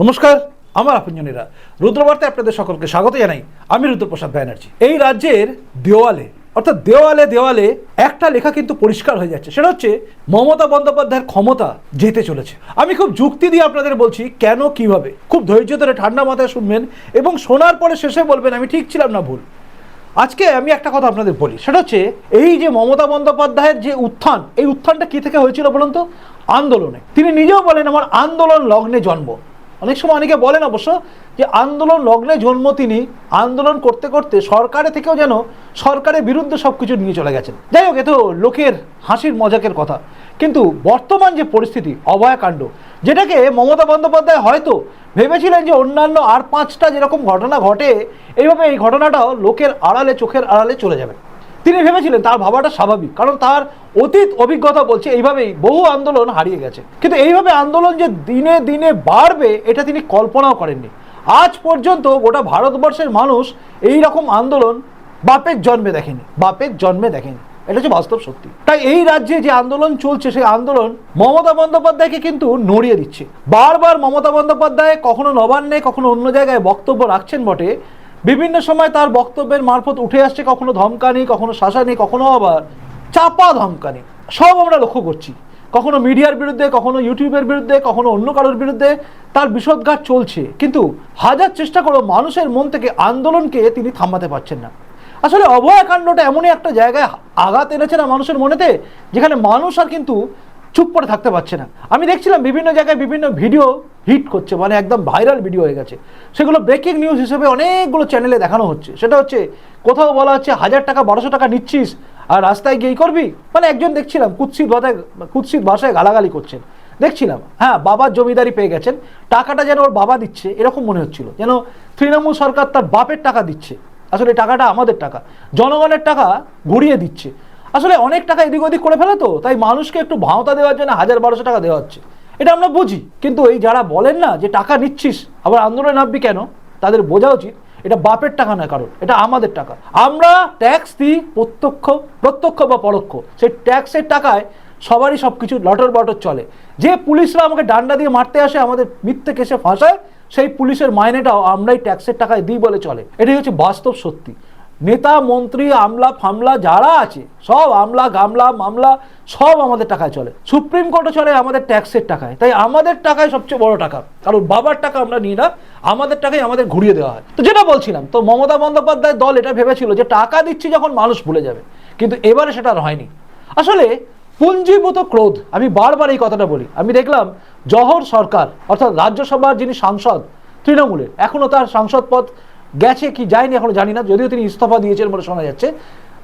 নমস্কার, আমার আপনজনেরা। রুদ্রবার্তায় আপনাদের সকলকে স্বাগত জানাই। আমি রুদ্রপ্রসাদ ব্যানার্জি। এই রাজ্যের দেওয়ালে, অর্থাৎ দেওয়ালে দেওয়ালে একটা লেখা কিন্তু পরিষ্কার হয়ে যাচ্ছে। সেটা হচ্ছে, মমতা বন্দ্যোপাধ্যায়ের ক্ষমতা যেতে চলেছে। আমি খুব যুক্তি দিয়ে আপনাদের বলছি, কেন, কীভাবে? খুব ধৈর্য ধরে ঠান্ডা মাথায় শুনবেন এবং শোনার পরে শেষে বলবেন, আমি ঠিক ছিলাম না, ভুল। আজকে আমি একটা কথা আপনাদের বলি। সেটা হচ্ছে, এই যে মমতা বন্দ্যোপাধ্যায়ের যে উত্থান, এই উত্থানটা কি থেকে হয়েছিল বলুন তো? আন্দোলনে। তিনি নিজেও বলেন, আমার আন্দোলন লগ্নে জন্ম। অনেক সময় অনেকে বলেন অবশ্য যে আন্দোলন লগ্নে জন্ম তিনি, আন্দোলন করতে করতে সরকারে থেকেও যেন সরকারের বিরুদ্ধে সব কিছু নিয়ে চলে গেছেন। যাই হোক, এ তো লোকের হাসির মজাকের কথা। কিন্তু বর্তমান যে পরিস্থিতি, অভয়াকাণ্ড, যেটাকে মমতা বন্দ্যোপাধ্যায় হয়তো ভেবেছিলেন যে অন্যান্য আর পাঁচটা যেরকম ঘটনা ঘটে, এইভাবে এই ঘটনাটাও লোকের আড়ালে, চোখের আড়ালে চলে যাবে। তিনি ভেবেছিলেন তার ভাবাটা স্বাভাবিক, কারণ তার অতীত অভিজ্ঞতা বলছে এইভাবেই বহু আন্দোলন হারিয়ে গেছে। কিন্তু এইভাবে আন্দোলন যে দিনে দিনে বাড়বে, এটা তিনি কল্পনাও করেননি। আজ পর্যন্ত গোটা ভারতবর্ষের মানুষ এই রকম আন্দোলন বাপের জন্মে দেখেনি, বাপের জন্মে দেখেনি। এটা হচ্ছে বাস্তব সত্যি। তাই এই রাজ্যে যে আন্দোলন চলছে, সেই আন্দোলন মমতা বন্দ্যোপাধ্যায়কে কিন্তু নড়িয়ে দিচ্ছে। বারবার মমতা বন্দ্যোপাধ্যায় কখনো নবান্নে, কখনো অন্য জায়গায় বক্তব্য রাখছেন বটে বিভিন্ন সময় তার বক্তব্যের মারফত উঠে আসছে, কখনো ধমকানি, কখনো শাসানি, কখনো আবার চাপা ধমকানি। সব আমরা লক্ষ্য করছি। কখনো মিডিয়ার বিরুদ্ধে, কখনো ইউটিউবের বিরুদ্ধে, কখনো অন্য কারোর বিরুদ্ধে তার বিষোদ্গার চলছে। কিন্তু হাজার চেষ্টা করো মানুষের মন থেকে আন্দোলনকে তিনি থামাতে পারছেন না। আসলে অভয়াকাণ্ডটা এমনই একটা জায়গায় আঘাত এনেছে না মানুষের মনেতে, যেখানে মানুষ আর কিন্তু চুপ করে থাকতে পারছে না। আমি দেখছিলাম বিভিন্ন জায়গায় বিভিন্ন ভিডিও হিট করছে মানে একদম ভাইরাল ভিডিও হয়ে গেছে। সেগুলো ব্রেকিং নিউজ হিসেবে অনেকগুলো চ্যানেলে দেখানো হচ্ছে। সেটা হচ্ছে, কোথাও বলা হচ্ছে হাজার টাকা, বারোশো টাকা নিচ্ছিস, আর রাস্তায় গিয়েই করবি? মানে একজন দেখছিলাম, কুৎসিত ভাষায় কুৎসিত ভাষায় গালাগালি করছেন। দেখছিলাম হ্যাঁ বাবার জমিদারি পেয়ে গেছেন, টাকাটা যেন ওর বাবা দিচ্ছে, এরকম মনে হচ্ছিল। যেন তৃণমূল সরকার তার বাপের টাকা দিচ্ছে। আসলে টাকাটা আমাদের টাকা, জনগণের টাকা ঘুরিয়ে দিচ্ছে। আসলে অনেক টাকা এদিক ওদিক করে ফেলে তো, তাই মানুষকে একটু ভাওতা দেওয়ার জন্য হাজার বারোশো টাকা দেওয়া হচ্ছে। এটা আমরা বুঝি, কিন্তু এই যারা বলেন না যে টাকা নিচ্ছিস, আবার আন্দোলনে নামবি কেন? তাদের বোঝা উচিত, এটা বাপের টাকা না কারণ এটা আমাদের টাকা। আমরা ট্যাক্স দিই প্রত্যক্ষ প্রত্যক্ষ বা পরোক্ষ। সেই ট্যাক্সের টাকায় সবারই সব কিছু লটর বটর চলে। যে পুলিশরা আমাকে ডান্ডা দিয়ে মারতে আসে, আমাদের মিথ্যে কেসে ফাঁসায়, সেই পুলিশের মাইনেটাও আমরাই ট্যাক্সের টাকায় দিই বলে চলে। এটাই হচ্ছে বাস্তব সত্যি। নেতা, মন্ত্রী, আমলা, ফামলা, যারা আছে, সব আমলা, গামলা, মামলা, সব আমাদের টাকায় চলে। সুপ্রিম কোর্টও চলে, আমাদের ট্যাক্সের টাকায়। তাই আমাদের টাকায় সবচেয়ে বড় টাকা। কারণ বাবার টাকা আমরা নিই না, আমাদের টাকাই আমাদের ঘুরিয়ে দেওয়া হয়। তো যেটা বলছিলাম, তো মমতা বন্দ্যোপাধ্যায় দল এটা ভেবেছিল যে টাকা দিচ্ছি যখন মানুষ ভুলে যাবে। কিন্তু এবারে সেটা আর হয়নি। আসলে পুঞ্জীভূত ক্রোধ, আমি বারবার এই কথাটা বলি। আমি দেখলাম জহর সরকার, অর্থাৎ রাজ্যসভার যিনি সাংসদ, তৃণমূলের এখনও তার সাংসদ পদ গেছে কি যায়নি এখনও জানি না, যদিও তিনি ইস্তফা দিয়েছেন বলে শোনা যাচ্ছে।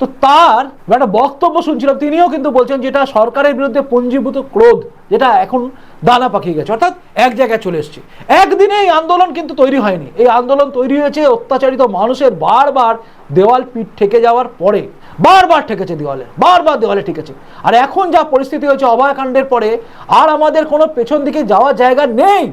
তো তার একটা বক্তব্য শুনছিলাম, তিনিও কিন্তু বলছেন যেটা সরকারের বিরুদ্ধে পুঞ্জীভূত ক্রোধ, যেটা এখন দানা পাকিয়ে গেছে। অর্থাৎ এক জায়গায় চলে এসছে। একদিনে এই আন্দোলন কিন্তু তৈরি হয়নি। এই আন্দোলন তৈরি হয়েছে অত্যাচারিত মানুষের বারবার দেওয়াল পিঠ ঠেকে যাওয়ার পরে। বারবার ঠেকেছে দেওয়ালে, বারবার দেওয়ালে ঠেকেছে। আর এখন যা পরিস্থিতি হয়েছে অভয়কাণ্ডের পরে, আর আমাদের কোনো পেছন দিকে যাওয়ার জায়গা নেই।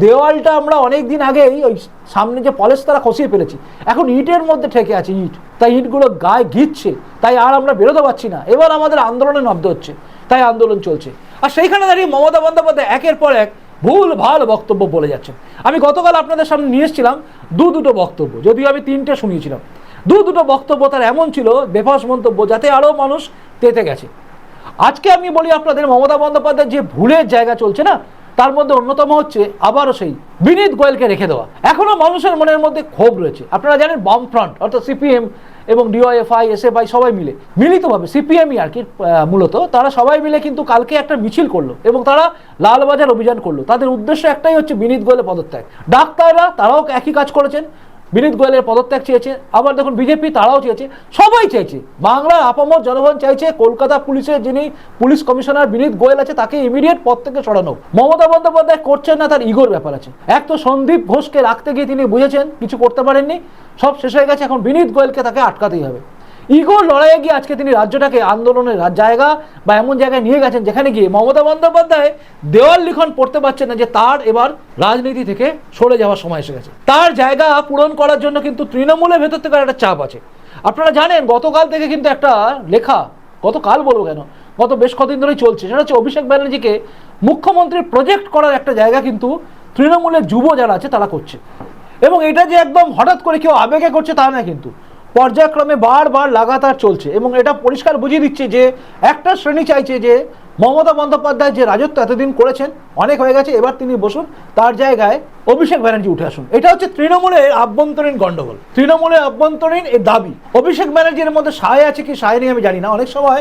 দেওয়ালটা আমরা অনেক দিন আগেই ওই সামনে যে পলেশ তারা খসিয়ে ফেলেছি। এখন ইটের মধ্যে ঠেকে আছে ইট। তাই ইটগুলো গায়ে ঘিচ্ছে তাই আর আমরা বেরোতে পারছি না। এবার আমাদের আন্দোলনে নামতে হচ্ছে। তাই আন্দোলন চলছে। আর সেইখানে দাঁড়িয়ে মমতা বন্দ্যোপাধ্যায় একের পর এক ভুল, ভালো বক্তব্য বলে যাচ্ছেন। আমি গতকাল আপনাদের সামনে নিয়ে এসেছিলাম দু দুটো বক্তব্য। যদিও আমি তিনটে শুনিয়েছিলাম। দু দুটো বক্তব্য তার এমন ছিল, বেফাস মন্তব্য, যাতে আরও মানুষ তেতে গেছে। আজকে আমি বলি আপনাদের মমতা বন্দ্যোপাধ্যায় যে ভুলের জায়গা চলছে না তার মধ্যে অন্যতম হচ্ছে আবারও সেই বিনীত গোয়েলকে রেখে দেওয়া। এখনও মানুষের মনের মধ্যে ক্ষোভ রয়েছে। আপনারা জানেন বাম ফ্রন্ট অর্থাৎ সিপিএম এবং ডিওএফআই এসএফআই সবাই মিলে, মিলিতভাবে সিপিএমই আর কি মূলত, তারা সবাই মিলে কিন্তু কালকে একটা মিছিল করল এবং তারা লালবাজার অভিযান করল। তাদের উদ্দেশ্য একটাই হচ্ছে বিনীত গোয়েলের পদত্যাগ। ডাক্তাররা তারাও একই কাজ করেছেন। বিনীত গোয়েলের পদত্যাগ চেয়েছে, আবার দেখুন বিজেপি তারাও চেয়েছে, সবাই চেয়েছে। বাংলার আপামর জনগণ চাইছে কলকাতা পুলিশের যিনি পুলিশ কমিশনার বিনীত গোয়েল আছে, তাকে ইমিডিয়েট পদ থেকে সরানো। মমতা বন্দ্যোপাধ্যায় করছেন না, তার ইগোর ব্যাপার আছে। এক তো সন্দীপ ঘোষকে রাখতে গিয়ে তিনি বুঝেছেন, কিছু করতে পারেননি, সব শেষ হয়ে গেছে, এখন বিনীত গোয়েলকে তাকে আটকাতেই হবে। ইগোর লড়াইয়ে গিয়ে আজকে তিনি রাজ্যটাকে আন্দোলনের জায়গা বা এমন জায়গায় নিয়ে গেছেন যেখানে গিয়ে মমতা বন্দ্যোপাধ্যায় দেওয়াল লিখন পড়তে পারছেন না যে তার এবার রাজনীতি থেকে সরে যাওয়ার সময় এসে গেছে। তার জায়গা পূরণ করার জন্য কিন্তু তৃণমূলের ভেতর থেকে একটা চাপ আছে। আপনারা জানেন গতকাল থেকে কিন্তু একটা লেখা, গতকাল বলব কেন, গত বেশ কদিন ধরেই চলছে, সেটা হচ্ছে অভিষেক ব্যানার্জিকে মুখ্যমন্ত্রী প্রজেক্ট করার একটা জায়গা কিন্তু তৃণমূলের যুব যারা আছে তারা করছে। এবং এটা যে একদম হঠাৎ করে কেউ আবেগে করছে তা না কিন্তু। পর্যায়ক্রমে বারবার লাগাতার চলছে এবং এটা পরিষ্কার বুঝিয়ে দিচ্ছে যে একটা শ্রেণি চাইছে যে মমতা বন্দ্যোপাধ্যায় যে রাজত্ব এতদিন করেছেন, অনেক হয়ে গেছে, এবার তিনি বসুন, তার জায়গায় অভিষেক ব্যানার্জি উঠে আসুন। এটা হচ্ছে তৃণমূলের আভ্যন্তরীণ গন্ডগোল তৃণমূলের আভ্যন্তরীণ এই দাবি। অভিষেক ব্যানার্জির মধ্যে সায় আছে কি সায় নেই আমি জানি না। অনেক সময়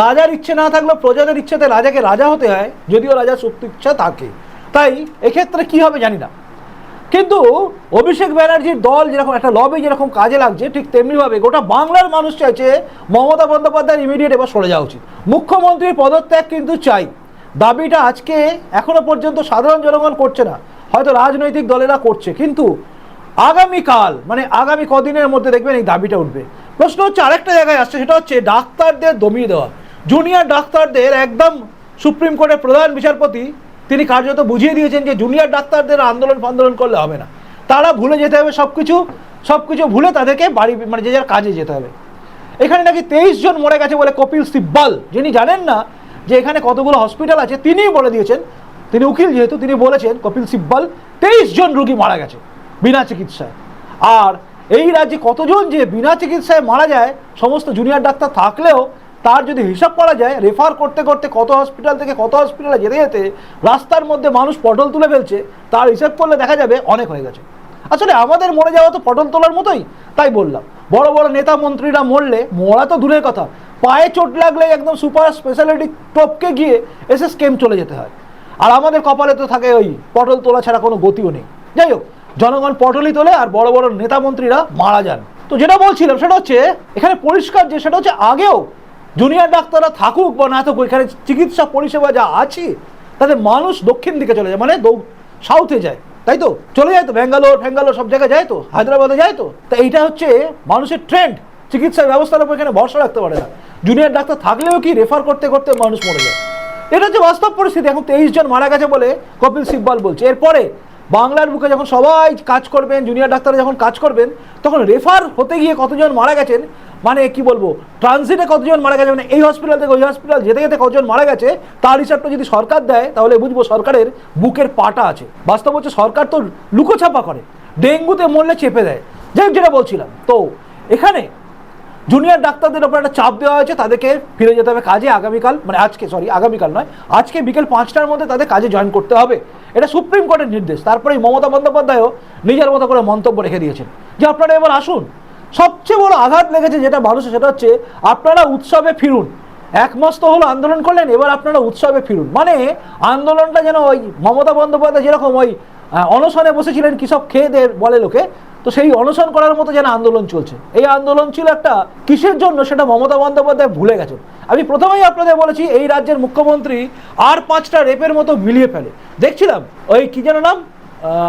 রাজার ইচ্ছে না থাকলেও প্রজাদের ইচ্ছেতে রাজাকে রাজা হতে হয়, যদিও রাজার সুপ্ত ইচ্ছা থাকে। তাই এক্ষেত্রে কি হবে জানি না। কিন্তু অভিষেক ব্যানার্জির দল যেরকম, একটা লবি যেরকম কাজে লাগছে, ঠিক তেমনিভাবে গোটা বাংলার মানুষ চাইছে মমতা বন্দ্যোপাধ্যায়ের ইমিডিয়েট এবার সরে যাওয়া উচিত। মুখ্যমন্ত্রীর পদত্যাগ কিন্তু চাই। দাবিটা আজকে এখনও পর্যন্ত সাধারণ জনগণ করছে না। হয়তো রাজনৈতিক দলেরা করছে, কিন্তু আগামীকাল মানে আগামী কদিনের মধ্যে দেখবেন এই দাবিটা উঠবে। প্রশ্ন হচ্ছে আরেকটা জায়গায় আসছে, সেটা হচ্ছে ডাক্তারদের দমিয়ে দেওয়া। জুনিয়র ডাক্তারদের একদম সুপ্রিম কোর্টের প্রধান বিচারপতি তিনি কার্যত বুঝিয়ে দিয়েছেন যে জুনিয়র ডাক্তারদের আন্দোলন ফান্দোলন করলে হবে না। তারা ভুলে যেতে হবে সব কিছু সব কিছু ভুলে তাদেরকে বাড়ি মানে যে যার কাজে যেতে হবে। এখানে নাকি তেইশ জন মরে গেছে বলে কপিল সিব্বাল, যিনি জানেন না যে এখানে কতগুলো হসপিটাল আছে, তিনিই বলে দিয়েছেন, তিনি উকিল যেহেতু, তিনি বলেছেন কপিল সিব্বাল, তেইশ জন রুগী মারা গেছে বিনা চিকিৎসায়। আর এই রাজ্যে কতজন যে বিনা চিকিৎসায় মারা যায়, সমস্ত জুনিয়র ডাক্তার থাকলেও তার যদি হিসাব করা যায় রেফার করতে করতে কত হসপিটাল থেকে কত হসপিটালে যেতে যেতে রাস্তার মধ্যে মানুষ পটল তুলে ফেলছে, তার হিসাব করলে দেখা যাবে অনেক হয়ে গেছে। আসলে আমাদের মরে যাওয়া তো পটল তোলার মতোই, তাই বললাম। বড় বড় নেতা মন্ত্রীরা মরলে, মরা তো দূরের কথা, পায়ে চোট লাগলে একদম সুপার স্পেশালিটি টপকে গিয়ে এসে স্কেম চলে যেতে হয়। আর আমাদের কপালে তো থাকে ওই পটল তোলা ছাড়া কোনো গতিও নেই। যাই হোক, জনগণ পটলই তোলে আর বড় বড় নেতা মন্ত্রীরা মারা যান। তো যেটা বলছিলাম, সেটা হচ্ছে এখানে পরিষ্কার যে, সেটা হচ্ছে আগেও জুনিয়র ডাক্তাররা থাকুক বা না থাকুক, এখানে চিকিৎসা পরিষেবা যা আছে, তাতে মানুষ দক্ষিণ দিকে চলে যায় মানে সাউথে যায়, তাই তো? চলে যায় তো, ব্যাঙ্গালোর, ফ্যাঙ্গালোর সব জায়গায় যায় তো? হায়দ্রাবাদে যায় তো? তা এইটা হচ্ছে মানুষের ট্রেন্ড চিকিৎসা ব্যবস্থার উপর এখানে ভরসা রাখতে পারে না। জুনিয়র ডাক্তার থাকলেও কি রেফার করতে করতে মানুষ মরে যায়? এটা হচ্ছে বাস্তব পরিস্থিতি। এখন তেইশ জন মারা গেছে বলে কপিল সিব্বাল বলছে। এরপরে বাংলার বুকে যখন সবাই কাজ করবেন জুনিয়র ডাক্তার যখন কাজ করবেন, তখন রেফার হতে গিয়ে কতজন মারা গেছেন? মানে কি বলব? ট্রানজিটে কতজন মারা গেছে মানে এই হসপিটাল থেকে ওই হসপিটাল যেতে যেতে কতজন মারা গেছে? তার হিসাবটা যদি সরকার দেয়, তাহলে বুঝব সরকারের বুকের পাটা আছে। বাস্তব হচ্ছে সরকার তো লুকোছাপা করে, ডেঙ্গুতে মরলে চেপে দেয়। যাই যেটা বলছিলাম। তো এখানে জুনিয়র ডাক্তারদের ওপর একটা চাপ দেওয়া হয়েছে, তাদেরকে ফিরে যেতে হবে কাজে। আগামীকাল মানে আজকে সরি আগামীকাল নয়, আজকে বিকেল পাঁচটার মধ্যে তাদের কাজে জয়েন করতে হবে। এটা সুপ্রিম কোর্টের নির্দেশ। তারপরে মমতা বন্দ্যোপাধ্যায়ও নিজের মতো করে মন্তব্য রেখে দিয়েছেন। যে আপনারা এবার আসুন, সবচেয়ে বড় আঘাত লেগেছে যেটা মানুষের, সেটা হচ্ছে আপনারা উৎসবে ফিরুন। এক মাস তো হলো আন্দোলন করলেন, এবার আপনারা উৎসবে ফিরুন। মানে আন্দোলনটা যেন ওই মমতা বন্দ্যোপাধ্যায় যেরকম ওই অনশনে বসেছিলেন কৃষক খেয়েদের বলে লোকে তো সেই অনশন করার মতো যেন আন্দোলন চলছে। এই আন্দোলন ছিল একটা কিসের জন্য সেটা মমতা বন্দ্যোপাধ্যায় ভুলে গেছেন। আমি প্রথমেই আপনাদের বলেছি, এই রাজ্যের মুখ্যমন্ত্রী আর পাঁচটা রেপের মতো মিলিয়ে ফেলে। দেখছিলাম, ওই কি যেন নাম?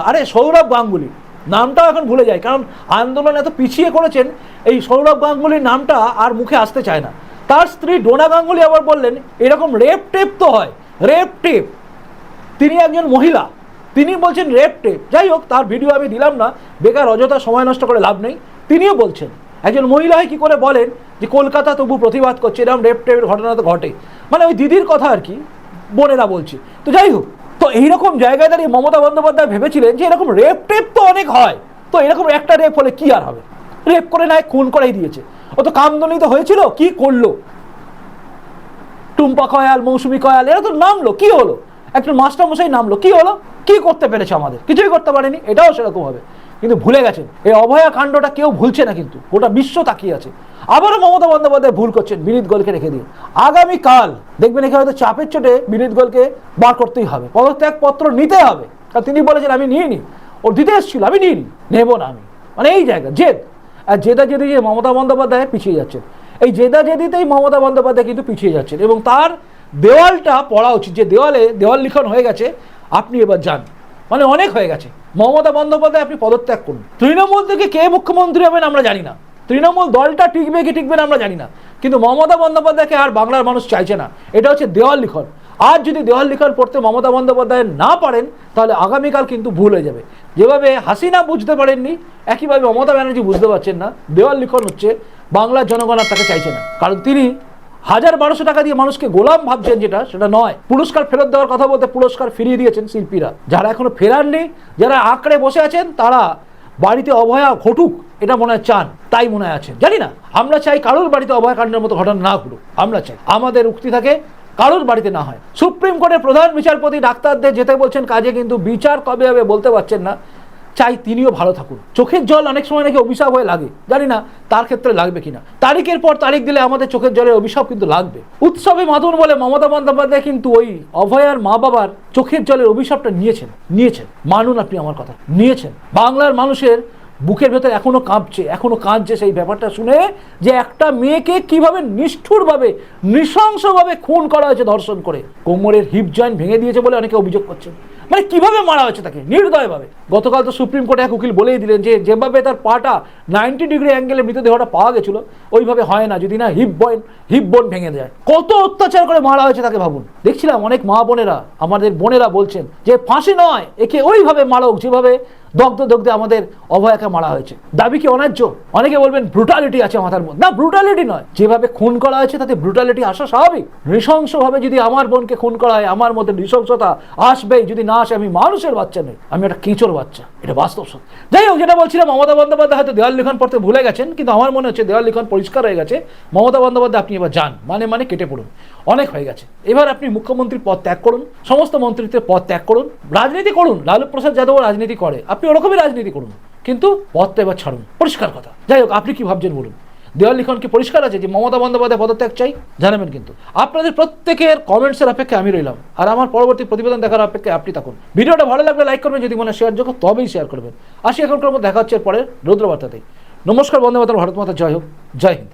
আরে সৌরভ গাঙ্গুলি। নামটাও এখন ভুলে যায় কারণ আন্দোলন এত পিছিয়ে করেছেন, এই সৌরভ গাঙ্গুলির নামটা আর মুখে আসতে চায় না। তার স্ত্রী ডোনা গাঙ্গুলি আবার বললেন, এরকম রেপ টেপ তো হয়, রেপ টেপ। তিনি একজন মহিলা তিনি বলছেন রেপ টেপ যাই হোক, তার ভিডিও আমি দিলাম না। বেকার, অযথা সময় নষ্ট করে লাভ নেই। তিনিও বলছেন, একজন মহিলা হয়ে কী করে বলেন যে, কলকাতা তবু প্রতিবাদ করছে? এরকম রেপ টেপের ঘটনা তো ঘটে মানে ওই দিদির কথা আর কি, বোনেরা বলছে। তো যাই হোক, তো এইরকম জায়গায় দাঁড়িয়ে মমতা বন্দ্যোপাধ্যায় ভেবেছিলেন যে, এরকম রেপ টেপ তো অনেক হয়। তো এরকম একটা রেপ হলে কি আর হবে? রেপ করে নাই, খুন করেই দিয়েছে। ও তো কামদনি তো হয়েছিল, কি করল? টুম্পা কয়াল, মৌসুমি কয়াল, এরা তো নামলো, কি হলো? একজন মাস্টার মশাই নামলো, কি হলো? কি করতে পেরেছে আমাদের? কিছুই করতে পারেনি, এটাও সেরকম হবে। কিন্তু ভুলে গেছেন। এই অভয়া কাণ্ডটা কেউ ভুলছে না কিন্তু, গোটা বিশ্ব তাকিয়ে আছে। আবারও মমতা বন্দ্যোপাধ্যায় ভুল করছেন, বিনীত গোলকে রেখে দিয়ে। আগামীকাল, দেখবেন এখানে হয়তো চাপের চোটে বিনীত গোলকে বার করতেই হবে। পদত্যাগ পত্র নিতে হবে। কারণ তিনি বলেছেন, আমি নিয়ে নি ওর দিতে এসেছিল, আমি নিয়ে নি নেব না আমি। মানে এই জায়গা, জেদ। আর জেদা জেদি যে মমতা বন্দ্যোপাধ্যায় পিছিয়ে যাচ্ছেন। এই জেদা জেদিতেই মমতা বন্দ্যোপাধ্যায় কিন্তু পিছিয়ে যাচ্ছেন। এবং তার দেওয়ালটা পড়া উচিত। যে দেওয়ালে দেওয়াল লিখন হয়ে গেছে আপনি এবার যান। মানে অনেক হয়ে গেছে। মমতা বন্দ্যোপাধ্যায় আপনি পদত্যাগ করুন। তৃণমূল থেকে কে মুখ্যমন্ত্রী হবেন আমরা জানি না। তৃণমূল দলটা টিকবে কি টিকবে না আমরা জানি না। কিন্তু মমতা বন্দ্যোপাধ্যায়কে আর বাংলার মানুষ চাইছে না। এটা হচ্ছে দেওয়াল লিখন। আজ যদি দেওয়াল লিখন পড়তে মমতা বন্দ্যোপাধ্যায় না পারেন, তাহলে আগামীকাল কিন্তু ভুল হয়ে যাবে। যেভাবে হাসিনা বুঝতে পারেননি, একইভাবে মমতা ব্যানার্জি বুঝতে পারছেন না। দেওয়াল লিখন হচ্ছে বাংলার জনগণ আর তাকে চাইছে না। কারণ তিনি হাজার বারোশো টাকা দিয়ে মানুষকে গোলাম ভাবছেন যেটা, সেটা নয়। পুরস্কার ফেরত দেওয়ার কথা বলতে পুরস্কার ফিরিয়ে দিয়েছেন শিল্পীরা। যারা এখনও ফেরাননি যারা আঁকড়ে বসে আছেন, তারা বাড়িতে অভয়া ঘটুক, এটা মনে হয় চান, তাই মনে হয় আছেন জানি না, আমরা চাই কারোর বাড়িতে অভয়াকাণ্ডের মতো ঘটনা না ঘটুক, আমরা চাই। আমাদের উক্তি থাকে, কারোর বাড়িতে না হয়। সুপ্রিম কোর্টের প্রধান বিচারপতি ডাক্তারদের যেতে বলছেন, কাজে কিন্তু বিচার কবে হবে বলতে পারছেন না। চাই তিনিও ভালো থাকুন। চোখের জল অনেক সময় নাকি অভিশাপ হয়ে লাগে, জানি না তার ক্ষেত্রে লাগবে কিনা। তারিখের পর তারিখ দিলে আমাদের চোখের জলের অভিশাপ কিন্তু লাগবে। উৎসবে মাতুন বলে মমতা বন্দ্যোপাধ্যায় কিন্তু ওই অভয়ার মা বাবার চোখের জলের অভিশাপটা নিয়েছেন নিয়েছেন। মানুন আপনি আমার কথা, নিয়েছেন। বাংলার মানুষের বুকের ভেতর এখনও কাঁপছে, এখনও কাঁদছে সেই ব্যাপারটা শুনে যে একটা মেয়েকে কীভাবে নিষ্ঠুরভাবে, নৃশংসভাবে খুন করা হয়েছে ধর্ষণ করে। কোমরের হিপ জয়েন্ট ভেঙে দিয়েছে বলে অনেকে অভিযোগ করছেন। মানে কীভাবে মারা হয়েছে তাকে? নির্দয়ভাবে। গতকাল তো সুপ্রিম কোর্টে এক উকিল বলেই দিলেন যে যেভাবে তার পাটা নাইনটি ডিগ্রি অ্যাঙ্গেলে মৃতদেহটা পাওয়া গেছিল, ওইভাবে হয় না। যদি না হিপ বয়েন হিপ বোন ভেঙে যায় কত অত্যাচার করে মারা হয়েছে তাকে ভাবুন। দেখছিলাম অনেক মা বোনেরা, আমাদের বোনেরা বলছেন যে ফাঁসি নয়, একে ওইভাবে মারা হোক যেভাবে দগ্ধ দগ্ধে আমাদের অভয়াকে মারা হয়েছে। দাবি কি অন্যায্য অনেকে বলবেন ব্রুটালিটি আছে মাথার মধ্যে। না ব্রুটালিটি নয়। যেভাবে খুন করা হয়েছে, তাতে ব্রুটালিটি আসা স্বাভাবিক। নৃশংসভাবে যদি আমার বোনকে খুন করা হয়, আমার মধ্যে নৃশংসতা আসবেই। যদি না আসে, আমি মানুষের বাচ্চা নই। আমি একটা কেঁচোর বাচ্চা। এটা বাস্তব সত্য। যাই হোক, যেটা বলছিলাম, মমতা বন্দ্যোপাধ্যায় হয়তো দেওয়াল লিখন পড়তে ভুলে গেছেন, কিন্তু আমার মনে হচ্ছে দেওয়াল লিখন পরিষ্কার হয়ে গেছে। মমতা বন্দ্যোপাধ্যায়, আপনি এবার যান। মানে মানে কেটে পড়ুন। অনেক হয়ে গেছে। এবার আপনি মুখ্যমন্ত্রীর পদ ত্যাগ করুন, সমস্ত মন্ত্রিত্বের পদ ত্যাগ করুন, রাজনীতি করুন। লালু প্রসাদ যাদব রাজনীতি করে। আপনি ওরকমই রাজনীতি করুন। কিন্তু পদটা এবার ছাড়ুন। পরিষ্কার কথা। যাই হোক, আপনি কি ভাবছেন বলুন? দেওয়াল লিখন কি পরিষ্কার আছে যে মমতা বন্দ্যোপাধ্যায় পদত্যাগ চাই? জানাবেন কিন্তু। আপনাদের প্রত্যেকের কমেন্টসের অপেক্ষায় আমি রইলাম। আর আমার পরবর্তী প্রতিবেদন দেখার অপেক্ষায় আপনি থাকুন। ভিডিওটা ভালো লাগলে লাইক করবেন, যদি মনে শেয়ার যোগ্য তবেই শেয়ার করবেন। আসি এখনকার মধ্যে দেখা হচ্ছে পরে রুদ্রবার্তাতেই। নমস্কার বন্দে মাতার ভারত মাতা, জয় হোক। জয় হিন্দ।